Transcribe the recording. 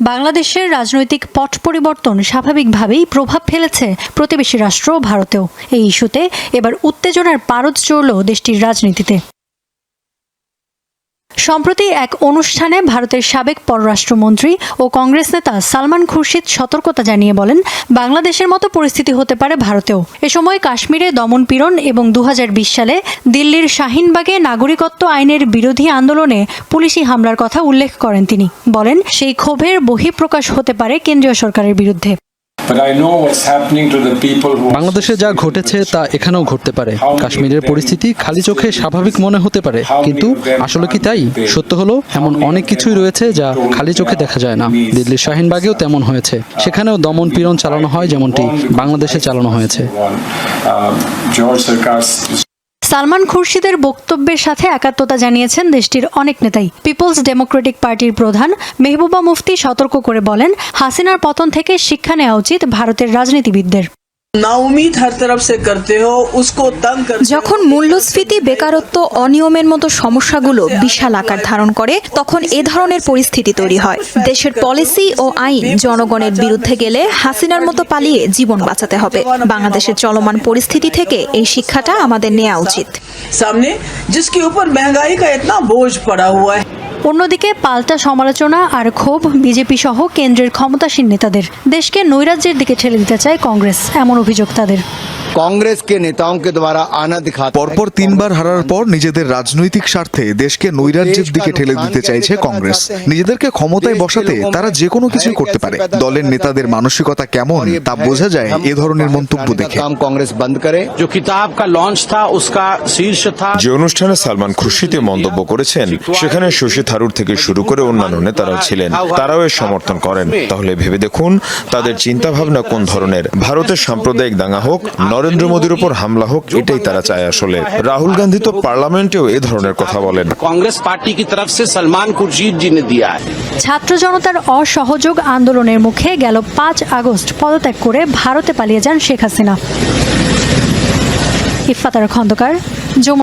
বাংলাদেশের রাজনৈতিক পট পরিবর্তন স্বাভাবিকভাবেই প্রভাব ফেলেছে প্রতিবেশী রাষ্ট্র ভারতেও। এই ইস্যুতে এবার উত্তেজনার পারদ চড়ল দেশটির রাজনীতিতে। সম্প্রতি এক অনুষ্ঠানে ভারতের সাবেক পররাষ্ট্রমন্ত্রী ও কংগ্রেস নেতা সালমান খুরশিদ সতর্কতা জানিয়ে বলেন, বাংলাদেশের মতো পরিস্থিতি হতে পারে ভারতেও। এ সময় কাশ্মীরে দমনপীড়ন এবং দু হাজার বিশ সালে দিল্লির শাহিনবাগে নাগরিকত্ব আইনের বিরোধী আন্দোলনে পুলিশি হামলার কথা উল্লেখ করেন তিনি। বলেন, সেই ক্ষোভের বহিঃপ্রকাশ হতে পারে কেন্দ্রীয় সরকারের বিরুদ্ধে। বাংলাদেশে যা ঘটেছে তা এখানেও ঘটতে পারে। কাশ্মীরের পরিস্থিতি খালি চোখে স্বাভাবিক মনে হতে পারে। কিন্তু আসলে কি তাই? সত্য হলো এমন অনেক কিছুই রয়েছে যা খালি চোখে দেখা যায় না। দিল্লির শাহিনবাগেও তেমন হয়েছে। সেখানেও দমন পীড়ন চালানো হয় যেমনটি বাংলাদেশে চালানো হয়েছে। Sarkar's সালমান খুরশিদের বক্তব্যের সাথে একাত্মতা জানিয়েছেন দেশটির অনেক নেতাই। পিপলস ডেমোক্রেটিক পার্টির প্রধান মেহবুবা মুফতি সতর্ক করে বলেন, হাসিনার পতন থেকে শিক্ষা নেওয়া উচিত ভারতের রাজনীতিবিদদের। যখন মূল্যস্ফীতি বেকারত্ব অনিয়মের মতো সমস্যাগুলো বিশাল আকার ধারণ করে তখন এ ধরনের পরিস্থিতি তৈরি হয়। দেশের পলিসি ও আইন জনগণের বিরুদ্ধে গেলে হাসিনার মতো পালিয়ে জীবন বাঁচাতে হবে। বাংলাদেশের চলমান পরিস্থিতি থেকে এই শিক্ষাটা আমাদের নেওয়া উচিত। সামনে জিসকে উপর মহঙ্গাই কা ইতনা বোঝ পড়া হুয়া অন্যদিকে পাল্টা সমালোচনা আর ক্ষোভ বিজেপি সহ কেন্দ্রের ক্ষমতাসীন নেতাদের দেশকে নৈরাজ্যের দিকে ঠেলে দিতে চায় কংগ্রেস এমন অভিযোগ তাদের कांग्रेस के नेताओं के द्वारा आना दिखाता है পরপর তিনবার হারার পর নিজেদের রাজনৈতিক স্বার্থে দেশকে নৈরাজ্যের দিকে ঠেলে দিতে চাইছে কংগ্রেস নিজেদেরকে ক্ষমতায় বসাতে তারা যে কোনো কিছুই করতে পারে দলের নেতাদের মানসিকতা কেমন তা বোঝা যায় এ ধরনের মন্তব্য দেখে काम कांग्रेस बंद करे जो किताब का लॉन्च था उसका शीर्ष था যে অনুষ্ঠানে সালমান খুরশিদে মন্তব্য করেছেন সেখানে শশী থারুর থেকে শুরু করে অন্যান্য নেতারাও ছিলেন। তারাও এর সমর্থন করেন। তাহলে ভেবে দেখুন তাদের চিন্তা ভাবনা কোন ধরনের? ভারতের সাম্প্রদায়িক দাঙ্গা হোক নরেন্দ্র মোদীর উপর হামলা হোক এটাই তারা চায় আসলে। রাহুল গান্ধী তো পার্লামেন্টেও এ ধরনের কথা বলেন। কংগ্রেস পার্টি কি তরফ সে সলমান কুরজিত জি নে দিয়া ছাত্র জনতার অসহযোগ আন্দোলনের মুখে গেল পাঁচ আগস্ট। পদত্যাগ করে ভারতে পালিয়ে যান শেখ হাসিনা। ইফাতার খন্দকার